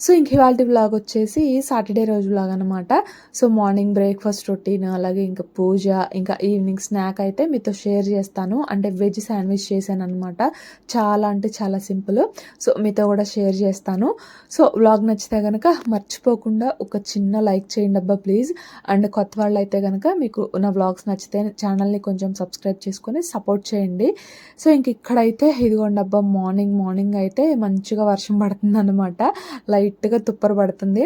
So ఇంక ఇవాళ blog వచ్చేసి సాటర్డే రోజు బ్లాగ్ అనమాట సో మార్నింగ్ బ్రేక్ఫాస్ట్ రొటీన్ అలాగే ఇంకా పూజ ఇంకా ఈవినింగ్ స్నాక్ అయితే మీతో షేర్ చేస్తాను. అంటే వెజ్ శాండ్విచ్ చేశాను అనమాట చాలా అంటే చాలా సింపుల్ సో మీతో కూడా షేర్ చేస్తాను. సో బ్లాగ్ నచ్చితే కనుక మర్చిపోకుండా ఒక చిన్న లైక్ చేయండి అబ్బా ప్లీజ్ అండ్ కొత్త వాళ్ళు అయితే కనుక మీకు నా బ్లాగ్స్ నచ్చితే ఛానల్ని కొంచెం సబ్స్క్రైబ్ చేసుకొని సపోర్ట్ చేయండి. సో ఇంక ఇక్కడైతే ఇదిగోండి అబ్బా మార్నింగ్ మార్నింగ్ అయితే మంచిగా వర్షం పడుతుంది అనమాట లైట్గా తుప్పర పడుతుంది.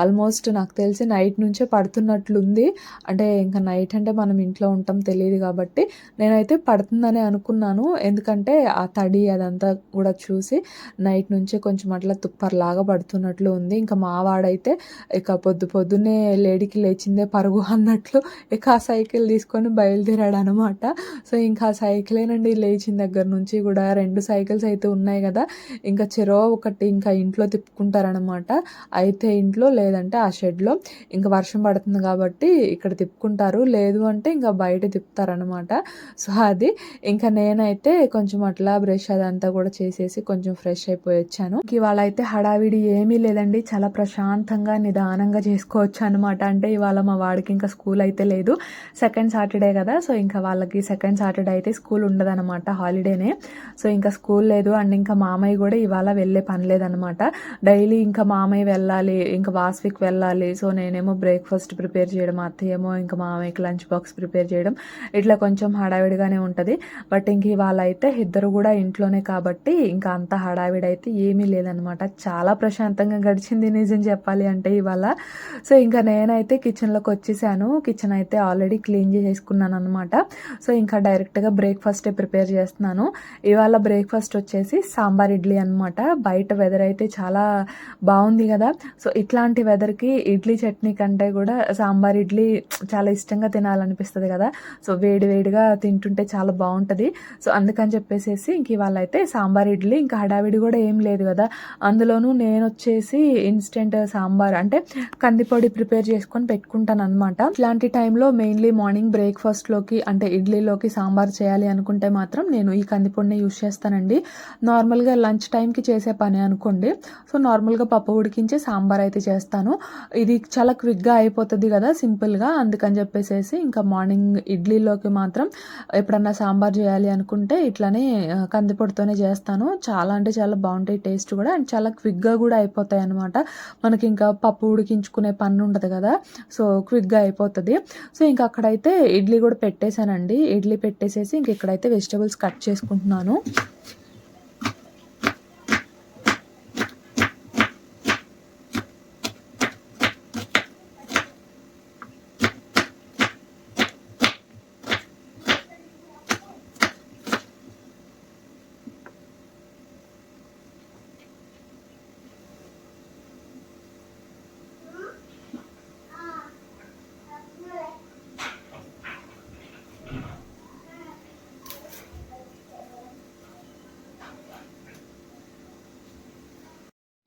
ఆల్మోస్ట్ నాకు తెలిసి నైట్ నుంచే పడుతున్నట్లుంది. అంటే ఇంకా నైట్ అంటే మనం ఇంట్లో ఉంటాం తెలియదు కాబట్టి నేనైతే పడుతుందని అనుకున్నాను. ఎందుకంటే ఆ తడి అదంతా కూడా చూసి నైట్ నుంచే కొంచెం అట్లా తుప్పర్లాగా పడుతున్నట్లు ఉంది. ఇంకా మా వాడైతే ఇక పొద్దు పొద్దున్నే లేడీకి లేచిందే పరుగు అన్నట్లు ఇక ఆ సైకిల్ తీసుకొని బయలుదేరాడు అనమాట సో ఇంకా ఆ సైకిలేనండి లేచిన దగ్గర నుంచి కూడా రెండు సైకిల్స్ అయితే ఉన్నాయి కదా. ఇంకా చెరో ఒకటి ఇంకా ఇంట్లో తిప్పుకుంటారు అనమాట అయితే ఇంట్లో లేదంటే ఆ షెడ్లో ఇంకా వర్షం పడుతుంది కాబట్టి ఇక్కడ తిప్పుకుంటారు. లేదు అంటే ఇంకా బయట తిప్పుతారనమాట సో అది ఇంకా నేనైతే కొంచెం అట్లా బ్రష్ అదంతా కూడా చేసేసి కొంచెం ఫ్రెష్ అయిపోయి వచ్చాను. ఇవాళ అయితే హడావిడి ఏమీ లేదండి. చాలా ప్రశాంతంగా నిదానంగా చేసుకోవచ్చు అనమాట అంటే ఇవాళ మా వాడికి ఇంకా స్కూల్ అయితే లేదు. సెకండ్ సాటర్డే కదా. సో ఇంకా వాళ్ళకి సెకండ్ సాటర్డే అయితే స్కూల్ ఉండదన్నమాట హాలిడేనే. సో ఇంకా స్కూల్ లేదు. అండ్ ఇంకా మామయ్య కూడా ఇవాళ వెళ్ళే పని లేదనమాట డైలీ ఇంకా మామయ్య వెళ్ళాలి ఇంకా వాస్విక్ వెళ్ళాలి. సో నేనేమో బ్రేక్ఫాస్ట్ ప్రిపేర్ చేయడం అత్తయ్య ఏమో ఇంకా మామయ్యకి లంచ్ బాక్స్ ప్రిపేర్ చేయడం. ఇట్లా కొంచెం హడావిడిగానే ఉంటుంది. బట్ ఇంక ఇవాళ అయితే ఇద్దరు కూడా ఇంట్లోనే కాబట్టి ఇంకా అంత హడావిడి అయితే ఏమీ లేదనమాట. చాలా ప్రశాంతంగా గడిచింది నిజం చెప్పాలి అంటే ఇవాళ. సో ఇంకా నేనైతే కిచెన్లోకి వచ్చేసాను. కిచెన్ అయితే ఆల్రెడీ క్లీన్ చేసేసుకున్నాను అనమాట సో ఇంకా డైరెక్ట్గా బ్రేక్ఫాస్టే ప్రిపేర్ చేస్తున్నాను. ఇవాళ బ్రేక్ఫాస్ట్ వచ్చేసి సాంబార్ ఇడ్లీ అనమాట. బయట వెదర్ అయితే చాలా బాగుంది కదా. సో ఇట్లాంటి వెదర్కి ఇడ్లీ చట్నీ కంటే కూడా సాంబార్ ఇడ్లీ చాలా ఇష్టంగా తినాలనిపిస్తుంది కదా. సో వేడి వేడిగా తింటుంటే చాలా బాగుంటుంది. సో అందుకని చెప్పేసి ఇంక ఇవాళ అయితే సాంబార్ ఇడ్లీ ఇంకా హడావిడి కూడా ఏం లేదు కదా. అందులోనూ నేను వచ్చేసి ఇన్స్టెంట్ సాంబార్ అంటే కందిపొడి ప్రిపేర్ చేసుకొని పెట్టుకుంటాను అనమాట ఇట్లాంటి టైంలో మెయిన్లీ మార్నింగ్ బ్రేక్ఫాస్ట్లోకి అంటే ఇడ్లీలోకి సాంబార్ చేయాలి అనుకుంటే మాత్రం నేను ఈ కందిపొడిని యూస్ చేస్తానండి. నార్మల్గా లంచ్ టైంకి చేసే పని అనుకోండి. సో నార్మల్గా పప్పు ఉడికించి సాంబార్ అయితే చేస్తాను. ఇది చాలా క్విక్గా అయిపోతుంది కదా సింపుల్గా. అందుకని చెప్పేసి ఇంకా మార్నింగ్ ఇడ్లీలోకి మాత్రం ఎప్పుడన్నా సాంబార్ చేయాలి అనుకుంటే ఇట్లానే కందిపొడితోనే చేస్తాను. చాలా అంటే చాలా బాగుంటాయి టేస్ట్ కూడా. అండ్ చాలా క్విక్గా కూడా అయిపోతాయి అనమాట మనకి ఇంకా పప్పు ఉడికించుకునే పని ఉంటుంది కదా. సో క్విక్గా అయిపోతుంది. సో ఇంకా అక్కడైతే ఇడ్లీ కూడా పెట్టేశానండి. ఇడ్లీ పెట్టేసేసి ఇంక ఇక్కడైతే వెజిటేబుల్స్ కట్ చేసుకుంటున్నాను.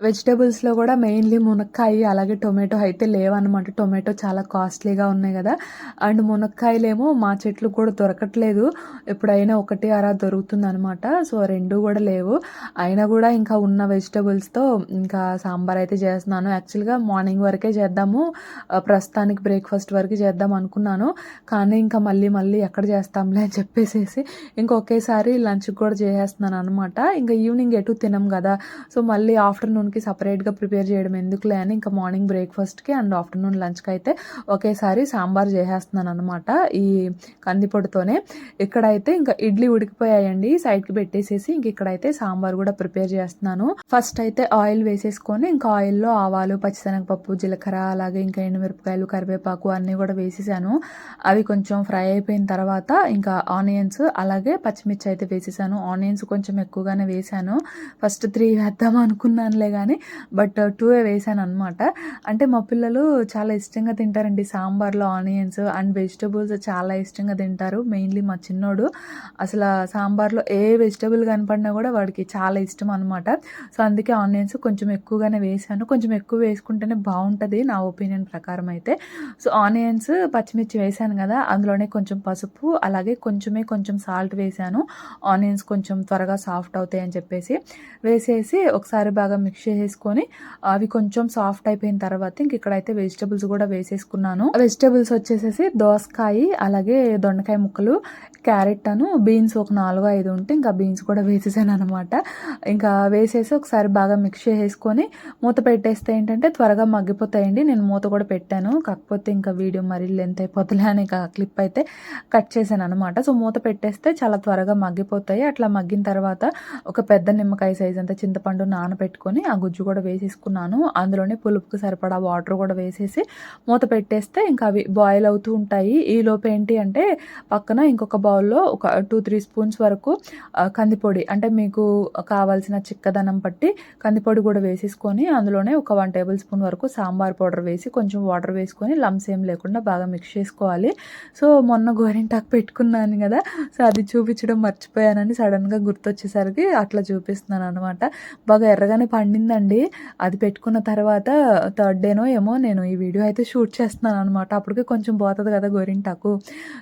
వెజిటబుల్స్లో కూడా మెయిన్లీ మునక్కాయ అలాగే టొమాటో అయితే లేవన్నమాట. టొమాటో చాలా కాస్ట్లీగా ఉన్నాయి కదా. అండ్ మునక్కాయలేమో మా చెట్లు కూడా దొరకట్లేదు. ఎప్పుడైనా ఒకటి అరా దొరుకుతుంది అనమాట సో రెండు కూడా లేవు. అయినా కూడా ఇంకా ఉన్న వెజిటబుల్స్తో ఇంకా సాంబార్ అయితే చేస్తున్నాను. యాక్చువల్గా మార్నింగ్ వరకే చేద్దాము. ప్రస్తుతానికి బ్రేక్ఫాస్ట్ వరకు చేద్దాం అనుకున్నాను. కానీ ఇంకా మళ్ళీ మళ్ళీ ఎక్కడ చేస్తాంలే అని చెప్పేసేసి ఇంకొకేసారి లంచ్కి కూడా చేసేస్తున్నాను అనమాట ఇంకా ఈవినింగ్ ఎటు తినం కదా. సో మళ్ళీ ఆఫ్టర్నూన్ ఆఫ్టర్నూన్కి సపరేట్గా ప్రిపేర్ చేయడం ఎందుకులే అని ఇంకా మార్నింగ్ బ్రేక్ఫాస్ట్కి అండ్ ఆఫ్టర్నూన్ లంచ్కి అయితే ఒకేసారి సాంబార్ చేసేస్తున్నాను అనమాట ఈ కందిపొడితోనే. ఇక్కడైతే ఇంకా ఇడ్లీ ఉడికిపోయాయండి. సైడ్కి పెట్టేసేసి ఇంక ఇక్కడైతే సాంబార్ కూడా ప్రిపేర్ చేస్తున్నాను. ఫస్ట్ అయితే ఆయిల్ వేసేసుకొని ఇంకా ఆయిల్లో ఆవాలు పచ్చిశనగపప్పు జీలకర్ర అలాగే ఇంకా ఎండుమిరపకాయలు కరివేపాకు అన్నీ కూడా వేసేసాను. అవి కొంచెం ఫ్రై అయిపోయిన తర్వాత ఇంకా ఆనియన్స్ అలాగే పచ్చిమిర్చి అయితే వేసేసాను. ఆనియన్స్ కొంచెం ఎక్కువగానే వేసాను. ఫస్ట్ త్రీ వేద్దాం అనుకున్నానులే కానీ బట్ టూ వేసాను అనమాట అంటే మా పిల్లలు చాలా ఇష్టంగా తింటారండి. సాంబార్లో ఆనియన్స్ అండ్ వెజిటబుల్స్ చాలా ఇష్టంగా తింటారు. మెయిన్లీ మా చిన్నోడు అసలు సాంబార్లో ఏ వెజిటబుల్ కనపడినా కూడా వాడికి చాలా ఇష్టం అనమాట సో అందుకే ఆనియన్స్ కొంచెం ఎక్కువగానే వేసాను. కొంచెం ఎక్కువ వేసుకుంటేనే బాగుంటుంది నా ఒపీనియన్ ప్రకారం అయితే. సో ఆనియన్స్ పచ్చిమిర్చి వేసాను కదా అందులోనే కొంచెం పసుపు అలాగే కొంచెమే కొంచెం సాల్ట్ వేసాను. ఆనియన్స్ కొంచెం త్వరగా సాఫ్ట్ అవుతాయి అని చెప్పేసి వేసేసి ఒకసారి బాగా మిక్స్ చేసేసుకొని అవి కొంచెం సాఫ్ట్ అయిపోయిన తర్వాత ఇంక ఇక్కడైతే వెజిటబుల్స్ కూడా వేసేసుకున్నాను. వెజిటబుల్స్ వచ్చేసేసి దోసకాయ అలాగే దొండకాయ ముక్కలు క్యారెట్ అను బీన్స్ ఒక నాలుగు ఐదు ఉంటే ఇంకా బీన్స్ కూడా వేసేసాను అనమాట ఇంకా వేసేసి ఒకసారి బాగా మిక్స్ చేసేసుకొని మూత పెట్టేస్తే ఏంటంటే త్వరగా మగ్గిపోతాయండి. నేను మూత కూడా పెట్టాను. కాకపోతే ఇంకా వీడియో మరీ లెంత్ అయిపోతులే అని క్లిప్ అయితే కట్ చేశాను అనమాట సో మూత పెట్టేస్తే చాలా త్వరగా మగ్గిపోతాయి. అట్లా మగ్గిన తర్వాత ఒక పెద్ద నిమ్మకాయ సైజ్ అంత చింతపండు నానబెట్టుకొని ఆ గుజ్జు కూడా వేసేసుకున్నాను. అందులోనే పులుపుకి సరిపడా వాటర్ కూడా వేసేసి మూత పెట్టేస్తే ఇంకా అవి బాయిల్ అవుతూ ఉంటాయి. ఈ లోపు ఏంటి అంటే పక్కన ఇంకొక బౌల్లో ఒక టూ త్రీ స్పూన్స్ వరకు కందిపొడి అంటే మీకు కావాల్సిన చిక్కదనం పట్టి కందిపొడి కూడా వేసేసుకొని అందులోనే ఒక వన్ టేబుల్ స్పూన్ వరకు సాంబార్ పౌడర్ వేసి కొంచెం వాటర్ వేసుకొని లమ్స్ ఏం లేకుండా బాగా మిక్స్ చేసుకోవాలి. సో మొన్న గోరింటాకు పెట్టుకున్నాను కదా సో అది చూపించడం మర్చిపోయానని సడన్గా గుర్తొచ్చేసరికి అట్లా చూపిస్తున్నాను అనమాట బాగా ఎర్రగానే పండిందండి అది పెట్టుకున్న తర్వాత థర్డ్ డేనో ఏమో నేను ఈ వీడియో అయితే షూట్ చేస్తున్నాను అనమాట అప్పటికే కొంచెం పోతుంది కదా గోరింటాకు.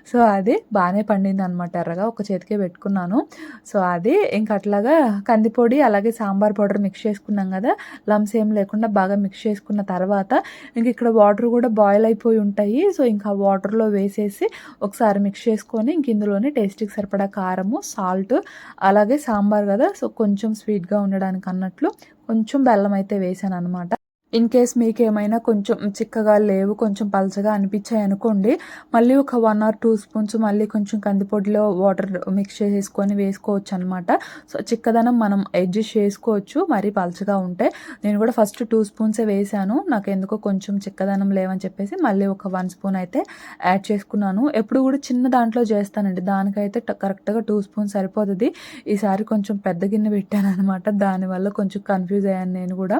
సో అది బాగానే పండింది అనమాట ఎర్రగా ఒక చేతికే పెట్టుకున్నాను. సో అది ఇంక అట్లాగా కందిపొడి అలాగే సాంబార్ పౌడర్ మిక్స్ చేసుకున్నాం కదా. లమ్స్ ఏం లేకుండా బాగా మిక్స్ చేసుకున్న తర్వాత ఇంక ఇక్కడ వాటర్ కూడా బాయిల్ అయిపోయి ఉంటాయి. సో ఇంకా వాటర్లో వేసేసి ఒకసారి మిక్స్ చేసుకొని ఇంక ఇందులోనే టేస్ట్కి సరిపడా కారము సాల్ట్ అలాగే సాంబార్ కదా. సో కొంచెం స్వీట్గా ఉండడానికి అన్నట్లు కొంచెం బెల్లం అయితే వేసాను అనమాట ఇన్ కేస్ మీకు ఏమైనా కొంచెం చిక్కగా లేవు కొంచెం పలచగా అనిపించాయి అనుకోండి మళ్ళీ ఒక వన్ ఆర్ టూ స్పూన్స్ మళ్ళీ కొంచెం కందిపొడిలో వాటర్ మిక్స్ చేసేసుకొని వేసుకోవచ్చు అనమాట సో చిక్కదనం మనం అడ్జస్ట్ చేసుకోవచ్చు మరీ పలచగా ఉంటే. నేను కూడా ఫస్ట్ టూ స్పూన్సే వేసాను నాకు ఎందుకో కొంచెం చిక్కదనం లేవని చెప్పేసి మళ్ళీ ఒక వన్ స్పూన్ అయితే యాడ్ చేసుకున్నాను. ఎప్పుడు కూడా చిన్న దాంట్లో చేస్తానండి దానికైతే కరెక్ట్గా టూ స్పూన్స్ సరిపోతుంది. ఈసారి కొంచెం పెద్ద గిన్నె పెట్టాను అనమాట దానివల్ల కొంచెం కన్ఫ్యూజ్ అయ్యాను నేను కూడా.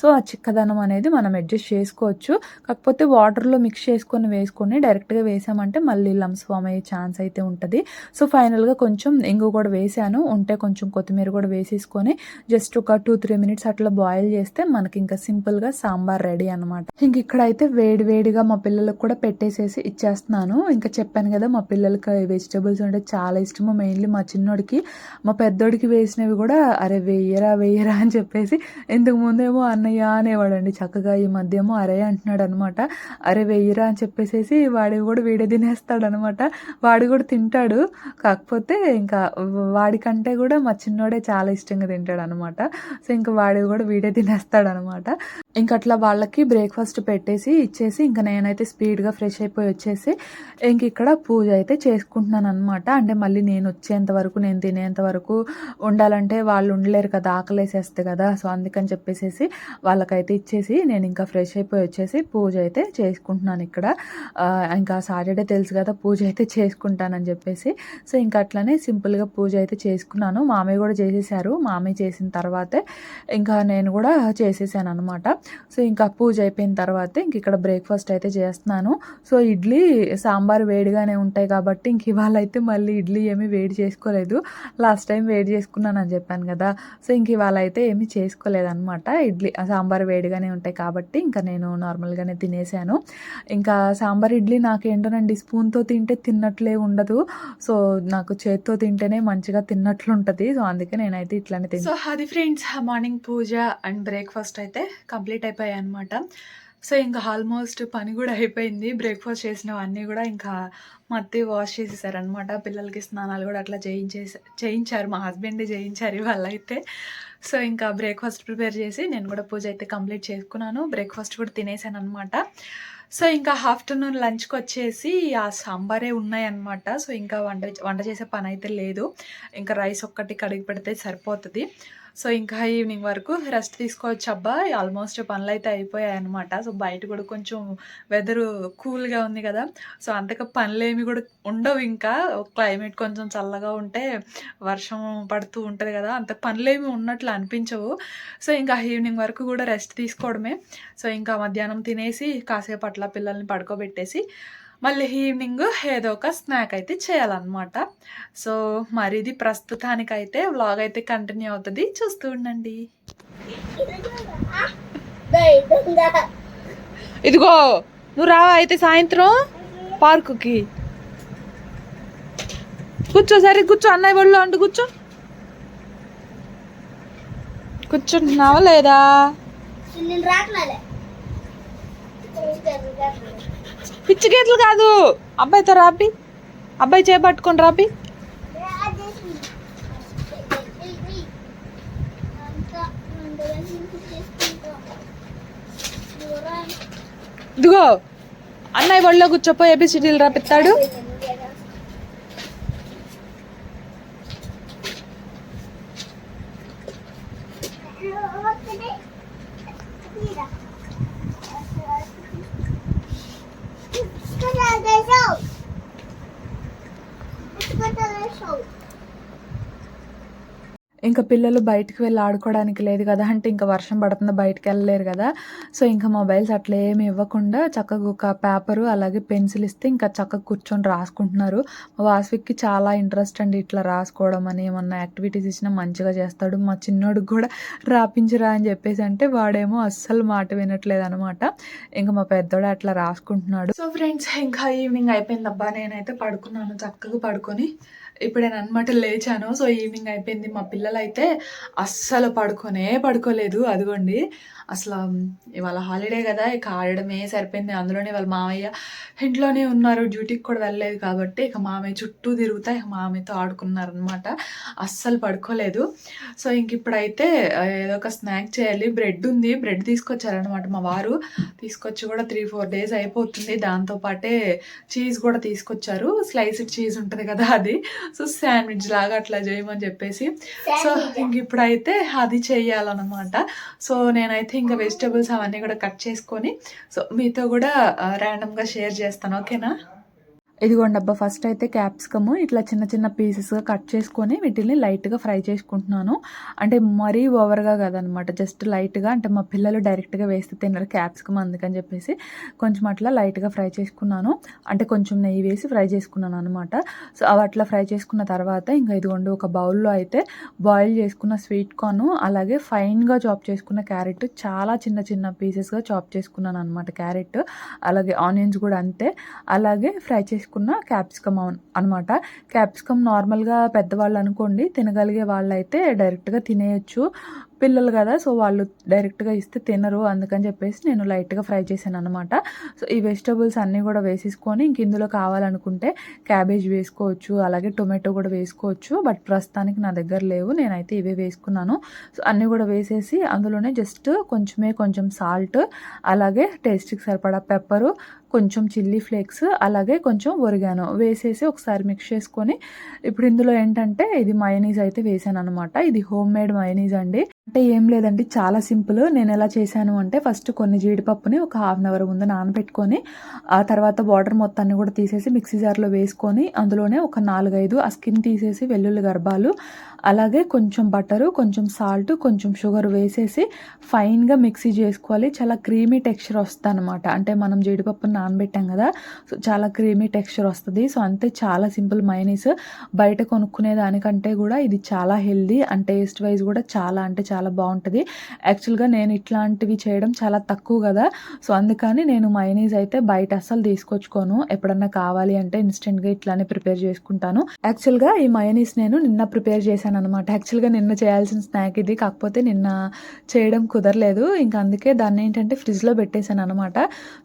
సో ఆ చిక్కదనం అనేది మనం అడ్జస్ట్ చేసుకోవచ్చు. కాకపోతే వాటర్లో మిక్స్ చేసుకొని వేసుకొని డైరెక్ట్గా వేసామంటే మళ్ళీ లమ్స్ ఫామ్ అయ్యే ఛాన్స్ అయితే ఉంటుంది. సో ఫైనల్గా కొంచెం ఇంగు కూడా వేసాను. ఉంటే కొంచెం కొత్తిమీర కూడా వేసేసుకొని జస్ట్ ఒక టూ త్రీ మినిట్స్ అట్లా బాయిల్ చేస్తే మనకి ఇంకా సింపుల్గా సాంబార్ రెడీ అనమాట ఇంక ఇక్కడైతే వేడి వేడిగా మా పిల్లలకు కూడా పెట్టేసేసి ఇచ్చేస్తున్నాను. ఇంకా చెప్పాను కదా మా పిల్లలకి వెజిటబుల్స్ అంటే చాలా ఇష్టము. మెయిన్లీ మా చిన్నోడికి మా పెద్దోడికి వేసినవి కూడా అరే వేయరా వేయరా అని చెప్పేసి ఇంతకు ముందేమో అన్నయ్య అనేవాడండి చక్కగా ఈ మధ్య అరే అంటున్నాడు అనమాట అరే వెయ్యరా అని చెప్పేసేసి వాడి కూడా వీడే తినేస్తాడు అనమాట వాడు కూడా తింటాడు. కాకపోతే ఇంకా వాడికంటే కూడా మా చిన్నోడే చాలా ఇష్టంగా తింటాడు అనమాట సో ఇంకా వాడి కూడా వీడే తినేస్తాడు అనమాట ఇంక అట్లా వాళ్ళకి బ్రేక్ఫాస్ట్ పెట్టేసి ఇచ్చేసి ఇంకా నేనైతే స్పీడ్గా ఫ్రెష్ అయిపోయి వచ్చేసి ఇంక ఇక్కడ పూజ అయితే చేసుకుంటున్నాను అనమాట అంటే మళ్ళీ నేను వచ్చేంత వరకు నేను తినేంత వరకు ఉండాలంటే వాళ్ళు ఉండలేరు కదా ఆకలేసేస్తే కదా. సో అందుకని చెప్పేసి వాళ్ళకైతే ఇచ్చేసి నేను ఇంకా ఫ్రెష్ అయిపోయి వచ్చేసి పూజ అయితే చేసుకుంటున్నాను ఇక్కడ. ఇంకా సాటర్డే తెలుసు కదా పూజ అయితే చేసుకుంటానని చెప్పేసి. సో ఇంకా అట్లనే సింపుల్గా పూజ అయితే చేసుకున్నాను. మామయ్య కూడా చేసేసారు. మామయ్య చేసిన తర్వాతే ఇంకా నేను కూడా చేసేసాను అనమాట సో ఇంకా పూజ అయిపోయిన తర్వాత ఇంక ఇక్కడ బ్రేక్ఫాస్ట్ అయితే చేస్తున్నాను. సో ఇడ్లీ సాంబార్ వేడిగానే ఉంటాయి కాబట్టి ఇంక ఇవాళ అయితే మళ్ళీ ఇడ్లీ ఏమీ వేడి చేసుకోలేదు. లాస్ట్ టైం వేడి చేసుకున్నాను అని చెప్పాను కదా. సో ఇంక ఇవాళ అయితే ఏమీ చేసుకోలేదన్నమాట. ఇడ్లీ సాంబార్ వేడిగానే ఉంటాయి కాబట్టి ఇంకా నేను నార్మల్గానే తినేసాను. ఇంకా సాంబార్ ఇడ్లీ నాకేంటోనండి స్పూన్తో తింటే తిన్నట్లే ఉండదు. సో నాకు చేత్తో తింటేనే మంచిగా తిన్నట్లు ఉంటుంది సో అందుకే నేనైతే ఇట్లానే తింటాను సో అది ఫ్రెండ్స్ మార్నింగ్ పూజ అండ్ బ్రేక్ఫాస్ట్ అయితే కంప్లీట్ అయిపోయాయి అనమాట సో ఇంకా ఆల్మోస్ట్ పని కూడా అయిపోయింది. బ్రేక్ఫాస్ట్ చేసినవన్నీ కూడా ఇంకా మత్తి వాష్ చేసేసారనమాట పిల్లలకి స్నానాలు కూడా అట్లా చేయించేసి చేయించారు. మా హస్బెండ్ చేయించారు వాళ్ళైతే సో ఇంకా బ్రేక్ఫాస్ట్ ప్రిపేర్ చేసి నేను కూడా పూజ అయితే కంప్లీట్ చేసుకున్నాను. బ్రేక్ఫాస్ట్ కూడా తినేసాను అనమాట సో ఇంకా ఆఫ్టర్నూన్ లంచ్కి వచ్చేసి ఆ సాంబారే ఉన్నాయన్నమాట. సో ఇంకా వంట వంట చేసే పని అయితే లేదు. ఇంకా రైస్ ఒక్కటి కడిగి పెడితే సరిపోతుంది. సో ఇంకా ఈవినింగ్ వరకు రెస్ట్ తీసుకోవచ్చు. అబ్బా ఆల్మోస్ట్ పనులు అయితే అయిపోయాయి అనమాట సో బయట కూడా కొంచెం వెదర్ కూల్గా ఉంది కదా. సో అంతగా పనులేమి కూడా ఉండవు ఇంకా. క్లైమేట్ కొంచెం చల్లగా ఉంటే వర్షం పడుతూ ఉంటుంది కదా. అంత పనులేమి ఉన్నట్లు అనిపించవు. సో ఇంకా ఈవినింగ్ వరకు కూడా రెస్ట్ తీసుకోవడమే. సో ఇంకా మధ్యాహ్నం తినేసి కాసేపు అట్లా పిల్లల్ని పడుకోబెట్టేసి మళ్ళీ ఈవినింగ్ ఏదో ఒక స్నాక్ అయితే చేయాలన్నమాట. సో మరి ఇది ప్రస్తుతానికైతే వ్లాగ్ అయితే కంటిన్యూ అవుతుంది. చూస్తూ ఉండండి. ఇదిగో నువ్వు రావా అయితే సాయంత్రం? పార్కుకి. కూర్చో సరే కూర్చో అన్నయ్య ఒళ్ళు అంటూ కూర్చో. కూర్చుంటున్నావా లేదా? పిచ్చి గీతలు కాదు. అబ్బాయితో రాపి. అబ్బాయి చేపట్టుకొని రాపి. ఇదిగో అన్నయ్య వాళ్ళలో కూర్చోపో ఏబిసిడీలు రాపిస్తాడు. ఇంకా పిల్లలు బయటకు వెళ్ళి ఆడుకోవడానికి లేదు కదా అంటే ఇంకా వర్షం పడుతుంది బయటకు వెళ్ళలేరు కదా. సో ఇంకా మొబైల్స్ అట్లా ఏమి ఇవ్వకుండా చక్కగా ఒక పేపరు అలాగే పెన్సిల్ ఇస్తే ఇంకా చక్కగా కూర్చొని రాసుకుంటున్నారు. వాస్విక్కి చాలా ఇంట్రెస్ట్ అండి ఇట్లా రాసుకోవడం అని ఏమన్నా యాక్టివిటీస్ ఇచ్చినా మంచిగా చేస్తాడు. మా చిన్నోడికి కూడా రాపించరా అని చెప్పేసి అంటే వాడేమో అస్సలు మాట వినట్లేదు అనమాట ఇంకా మా పెద్దోడు అట్లా రాసుకుంటున్నాడు. సో ఫ్రెండ్స్ ఇంకా ఈవినింగ్ అయిపోయింది అబ్బా నేనైతే పడుకున్నాను చక్కగా పడుకొని. ఇప్పుడు నేను అనమాట లేచాను. సో ఈవినింగ్ అయిపోయింది మా పిల్లలు అయితే అస్సలు పడుకోనే పడుకోలేదు. అదిగోండి. అసలు ఇవాళ హాలిడే కదా ఇక ఆడడమే సరిపోయింది. అందులోనే వాళ్ళ మామయ్య ఇంట్లోనే ఉన్నారు డ్యూటీకి కూడా వెళ్ళలేదు కాబట్టి ఇక మామయ్య చుట్టూ తిరుగుతా ఇక మామయ్యతో ఆడుకున్నారనమాట అస్సలు పడుకోలేదు. సో ఇంక ఇప్పుడైతే ఏదో ఒక స్నాక్ చేయాలి. బ్రెడ్ ఉంది. బ్రెడ్ తీసుకొచ్చారనమాట మా వారు. తీసుకొచ్చి కూడా త్రీ ఫోర్ డేస్ అయిపోతుంది. దాంతో పాటే చీజ్ కూడా తీసుకొచ్చారు. స్లైస్డ్ చీజ్ ఉంటుంది కదా అది. సో శాండ్విచ్ లాగా అట్లా చేయమని చెప్పేసి. సో ఇంక ఇప్పుడైతే అది చెయ్యాలన్నమాట సో నేనైతే ఇంకా వెజిటబుల్స్ అవన్నీ కూడా కట్ చేసుకొని సో మీతో కూడా uh, ర్యాండమ్గా షేర్ చేస్తాను. ఓకేనా ఇదిగోండి అబ్బా ఫస్ట్ అయితే క్యాప్సికమ్ ఇట్లా చిన్న చిన్న పీసెస్గా కట్ చేసుకొని వీటిని లైట్గా ఫ్రై చేసుకుంటున్నాను. అంటే మరీ ఓవర్గా కాదనమాట జస్ట్ లైట్గా అంటే మా పిల్లలు డైరెక్ట్గా వేస్తే తినరు క్యాప్సికమ్ అందుకని చెప్పేసి కొంచెం అట్లా లైట్గా ఫ్రై చేసుకున్నాను. అంటే కొంచెం నెయ్యి వేసి ఫ్రై చేసుకున్నాను అనమాట సో అవి అట్లా ఫ్రై చేసుకున్న తర్వాత ఇంకా ఇదిగోండి ఒక బౌల్లో అయితే బాయిల్ చేసుకున్న స్వీట్ కార్న్ అలాగే ఫైన్గా చాప్ చేసుకున్న క్యారెట్ చాలా చిన్న చిన్న పీసెస్గా చాప్ చేసుకున్నాను అనమాట క్యారెట్ అలాగే ఆనియన్స్ కూడా అంతే. అలాగే ఫ్రై చేసుకున్నాను చేసుకున్న క్యాప్సికమ్ అనమాట. క్యాప్సికమ్ నార్మల్గా పెద్దవాళ్ళు అనుకోండి తినగలిగే వాళ్ళైతే డైరెక్ట్గా తినేయచ్చు. పిల్లలు కదా సో వాళ్ళు డైరెక్ట్గా ఇస్తే తినరు. అందుకని చెప్పేసి నేను లైట్గా ఫ్రై చేశాను అనమాట సో ఈ వెజిటబుల్స్ అన్నీ కూడా వేసేసుకొని ఇంక ఇందులో కావాలనుకుంటే క్యాబేజ్ వేసుకోవచ్చు అలాగే టొమాటో కూడా వేసుకోవచ్చు. బట్ ప్రస్తుతానికి నా దగ్గర లేవు. నేనైతే ఇవే వేసుకున్నాను. సో అన్నీ కూడా వేసేసి అందులోనే జస్ట్ కొంచెమే కొంచెం సాల్ట్ అలాగే టేస్ట్కి సరిపడా పెప్పరు కొంచెం చిల్లీ ఫ్లేక్స్ అలాగే కొంచెం ఒరిగాను వేసేసి ఒకసారి మిక్స్ చేసుకొని ఇప్పుడు ఇందులో ఏంటంటే ఇది మయనీస్ అయితే వేసాను అనమాట ఇది హోమ్ మేడ్ మయనీస్ అండి. అంటే ఏం లేదండి చాలా సింపుల్. నేను ఎలా చేశాను అంటే ఫస్ట్ కొన్ని జీడిపప్పుని ఒక హాఫ్ అన్ అవర్ ముందు నానబెట్టుకొని ఆ తర్వాత వాటర్ మొత్తాన్ని కూడా తీసేసి మిక్సీ జార్లో వేసుకొని అందులోనే ఒక నాలుగైదు ఆ స్కిన్ తీసేసి వెల్లుల్లి గర్భాలు అలాగే కొంచెం బటరు కొంచెం సాల్ట్ కొంచెం షుగర్ వేసేసి ఫైన్గా మిక్సీ చేసుకోవాలి. చాలా క్రీమీ టెక్స్చర్ వస్తుంది అనమాట అంటే మనం జీడిపప్పును నానబెట్టాం కదా. సో చాలా క్రీమీ టెక్స్చర్ వస్తుంది. సో అంతే చాలా సింపుల్ మైనీస్ బయట కొనుక్కునే దానికంటే కూడా ఇది చాలా హెల్దీ అండ్ టేస్ట్ వైజ్ కూడా చాలా అంటే చాలా బాగుంటుంది. యాక్చువల్గా నేను ఇట్లాంటివి చేయడం చాలా తక్కువ కదా. సో అందుకని నేను మైనీస్ అయితే బయట అస్సలు తీసుకొచ్చుకోను. ఎప్పుడన్నా కావాలి అంటే ఇన్స్టెంట్గా ఇట్లానే ప్రిపేర్ చేసుకుంటాను. యాక్చువల్గా ఈ మయోనీస్ నేను నిన్న ప్రిపేర్ చేశాను అనమాట యాక్చువల్గా నిన్న చేయాల్సిన స్నాక్ ఇది. కాకపోతే నిన్న చేయడం కుదరలేదు. ఇంకా అందుకే దాన్ని ఏంటంటే ఫ్రిడ్జ్లో పెట్టేశాను అనమాట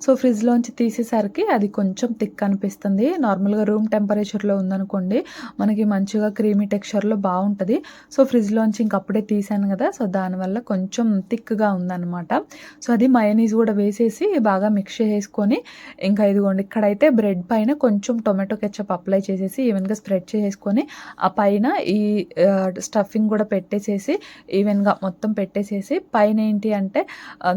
సో ఫ్రిడ్జ్లోంచి తీసేసరికి అది కొంచెం థిక్ అనిపిస్తుంది. నార్మల్గా రూమ్ టెంపరేచర్లో ఉందనుకోండి మనకి మంచిగా క్రీమీ టెక్స్చర్లో బాగుంటుంది. సో ఫ్రిడ్జ్లోంచి ఇంకప్పుడే తీసాను కదా సో దానివల్ల కొంచెం థిక్గా ఉందన్నమాట. సో అది మయనీస్ కూడా వేసేసి బాగా మిక్స్ చేసుకొని ఇంకా ఇదిగోండి ఇక్కడైతే బ్రెడ్ పైన కొంచెం టొమాటో కెచ్చప్ అప్లై చేసేసి ఈవెన్గా స్ప్రెడ్ చేసుకొని ఆ పైన ఈ స్టఫింగ్ కూడా పెట్టేసేసి ఈవెన్గా మొత్తం పెట్టేసేసి పైన ఏంటి అంటే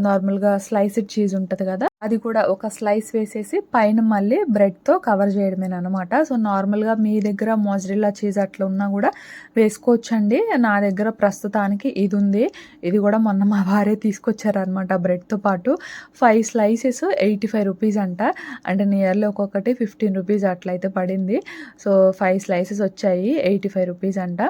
నార్మల్గా స్లైస్డ్ చీజ్ ఉంటుంది కదా అది కూడా ఒక స్లైస్ వేసేసి పైన మళ్ళీ బ్రెడ్తో కవర్ చేయడమేనమాట సో నార్మల్గా మీ దగ్గర మోజరిల్లా చీజ్ అట్లా ఉన్నా కూడా వేసుకోవచ్చండి. నా దగ్గర ప్రస్తుతానికి ఇది ఉంది. ఇది కూడా మొన్న మా వారే తీసుకొచ్చారనమాట బ్రెడ్తో పాటు. Five slices eighty five rupees అంట. అంటే నియర్లీ ఒక్కొక్కటి ఫిఫ్టీన్ రూపీస్ అట్లయితే పడింది. సో ఫైవ్ స్లైసెస్ వచ్చాయి ఎయిటీ ఫైవ్ రూపీస్ అంట.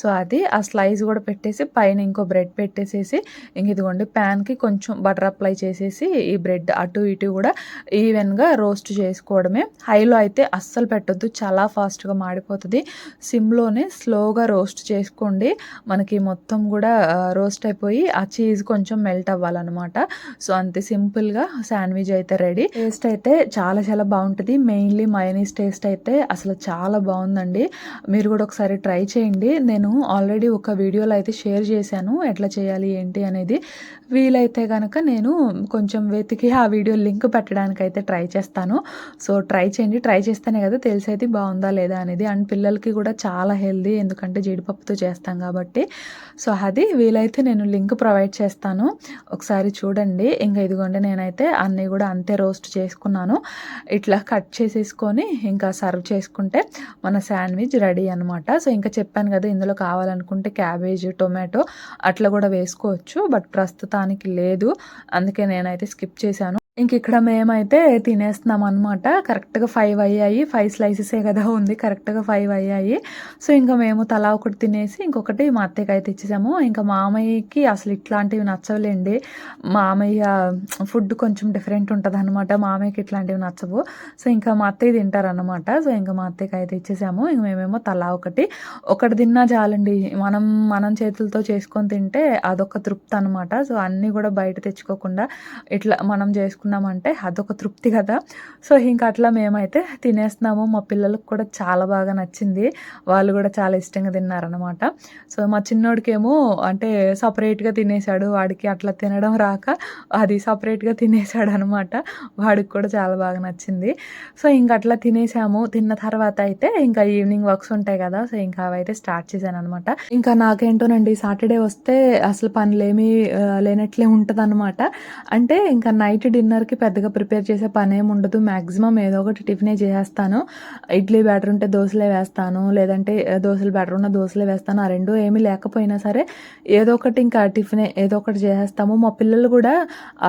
సో అది ఆ స్లైస్ కూడా పెట్టేసి పైన ఇంకో బ్రెడ్ పెట్టేసేసి ఇంక ఇదిగోండి ప్యాన్కి కొంచెం బటర్ అప్లై చేసేసి ఈ బ్రెడ్ అటు ఇటు కూడా ఈవెన్గా రోస్ట్ చేసుకోవడమే. హైలో అయితే అస్సలు పెట్టొద్దు చాలా ఫాస్ట్గా మాడిపోతుంది. సిమ్లోనే స్లోగా రోస్ట్ చేసుకోండి. మనకి మొత్తం కూడా రోస్ట్ అయిపోయి ఆ చీజ్ కొంచెం మెల్ట్ అవ్వాలన్నమాట. సో అంతే సింపుల్గా శాండ్విచ్ అయితే రెడీ టేస్ట్ అయితే చాలా చాలా బాగుంటుంది. మెయిన్లీ మయోనీస్ టేస్ట్ అయితే అసలు చాలా బాగుందండి. మీరు కూడా ఒకసారి ట్రై చేయండి. నేను ఆల్రెడీ ఒక వీడియోలో అయితే షేర్ చేశాను. ఎట్లా చేయాలి ఏంటి అనేది. వీలైతే కనుక నేను కొంచెం వెతికి ఆ వీడియో లింక్ పెట్టడానికి అయితే ట్రై చేస్తాను. సో ట్రై చేయండి. ట్రై చేస్తేనే కదా తెలిసేది బాగుందా లేదా అనేది. అండ్ పిల్లలకి కూడా చాలా హెల్దీ ఎందుకంటే జీడిపప్పుతో చేస్తాం కాబట్టి. సో అది వీలైతే నేను లింక్ ప్రొవైడ్ చేస్తాను. ఒకసారి చూడండి. ఇంకా ఇదిగోండి నేనైతే అన్నీ కూడా అంతే రోస్ట్ చేసుకున్నాను. ఇట్లా కట్ చేసేసుకొని ఇంకా సర్వ్ చేసుకుంటే మన శాండ్విచ్ రెడీ అనమాట సో ఇంకా చెప్పాను కదా ఇందులో కావాలనుకుంటే క్యాబేజ్ టొమాటో అట్లా కూడా వేసుకోవచ్చు. బట్ ప్రస్తుతానికి లేదు. అందుకే నేనైతే స్కిప్ చేశాను. ఇంక ఇక్కడ మేమైతే తినేస్తున్నాం అనమాట కరెక్ట్గా ఫైవ్ అయ్యాయి. ఫైవ్ స్లైసెసే కదా ఉంది. కరెక్ట్గా ఫైవ్ అయ్యాయి. సో ఇంకా మేము తలా ఒకటి తినేసి ఇంకొకటి మా అత్తయ్యకి అయితే ఇచ్చేసాము. ఇంకా మామయ్యకి అసలు ఇట్లాంటివి నచ్చవులేండి. మామయ్య ఫుడ్ కొంచెం డిఫరెంట్ ఉంటుంది అనమాట మామయ్యకి ఇట్లాంటివి నచ్చవు. సో ఇంకా మా అత్తయ్య తింటారనమాట సో ఇంకా మా అత్తయ్యకి అయితే ఇచ్చేసాము. ఇంక మేమేమో తలా ఒకటి. ఒకటి తిన్నా చాలండి. మనం మనం చేతులతో చేసుకొని తింటే అదొక తృప్తి అనమాట సో అన్నీ కూడా బయట తెచ్చుకోకుండా ఇట్లా మనం చేసుకున్నామంటే అదొక తృప్తి కదా. సో ఇంకా అట్లా మేమైతే తినేస్తున్నాము. మా పిల్లలకు కూడా చాలా బాగా నచ్చింది. వాళ్ళు కూడా చాలా ఇష్టంగా తిన్నారనమాట సో మా చిన్నోడికేమో అంటే సపరేట్గా తినేసాడు వాడికి అట్లా తినడం రాక అది సపరేట్గా తినేశాడు అనమాట వాడికి కూడా చాలా బాగా నచ్చింది. సో ఇంకా అట్లా తినేసాము. తిన్న తర్వాత అయితే ఇంకా ఈవినింగ్ వర్క్స్ ఉంటాయి కదా. సో ఇంకా అవైతే స్టార్ట్ చేశాను అనమాట ఇంకా నాకేంటోనండి సాటర్డే వస్తే అసలు పనులేమీ లేనట్లే ఉంటుంది అనమాట అంటే ఇంకా నైట్ డిన్నర్ డిన్నర్కి పెద్దగా ప్రిపేర్ చేసే పని ఏమి ఉండదు. మ్యాక్సిమం ఏదో ఒకటి టిఫినే చేసేస్తాను. ఇడ్లీ బ్యాటర్ ఉంటే దోశలే వేస్తాను. లేదంటే దోశలు బ్యాటర్ ఉన్న దోశలే వేస్తాను. ఆ రెండు ఏమీ లేకపోయినా సరే ఏదో ఒకటి ఇంకా టిఫినే ఏదో ఒకటి చేసేస్తాము. మా పిల్లలు కూడా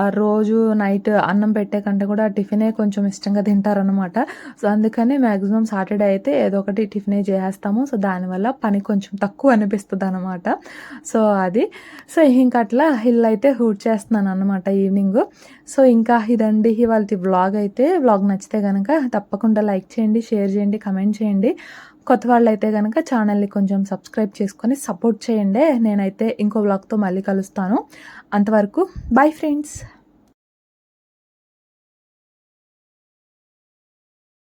ఆ రోజు నైట్ అన్నం పెట్టే కంటే కూడా టిఫినే కొంచెం ఇష్టంగా తింటారనమాట సో అందుకని మ్యాక్సిమం సాటర్డే అయితే ఏదో ఒకటి టిఫినే చేసేస్తాము. సో దానివల్ల పని కొంచెం తక్కువ అనిపిస్తుంది అనమాట సో అది. సో ఇంకా అట్లా హిల్ అయితే హూట్ చేస్తున్నాను అనమాట ఈవినింగ్. సో ఇంకా ఇంకా ఇదండి ఇవాళ వ్లాగ్ అయితే. వ్లాగ్ నచ్చితే కనుక తప్పకుండా లైక్ చేయండి షేర్ చేయండి కమెంట్ చేయండి. కొత్త వాళ్ళు అయితే కనుక ఛానల్ని కొంచెం సబ్స్క్రైబ్ చేసుకొని సపోర్ట్ చేయండి. నేనైతే ఇంకో వ్లాగ్తో మళ్ళీ కలుస్తాను. అంతవరకు బాయ్ ఫ్రెండ్స్.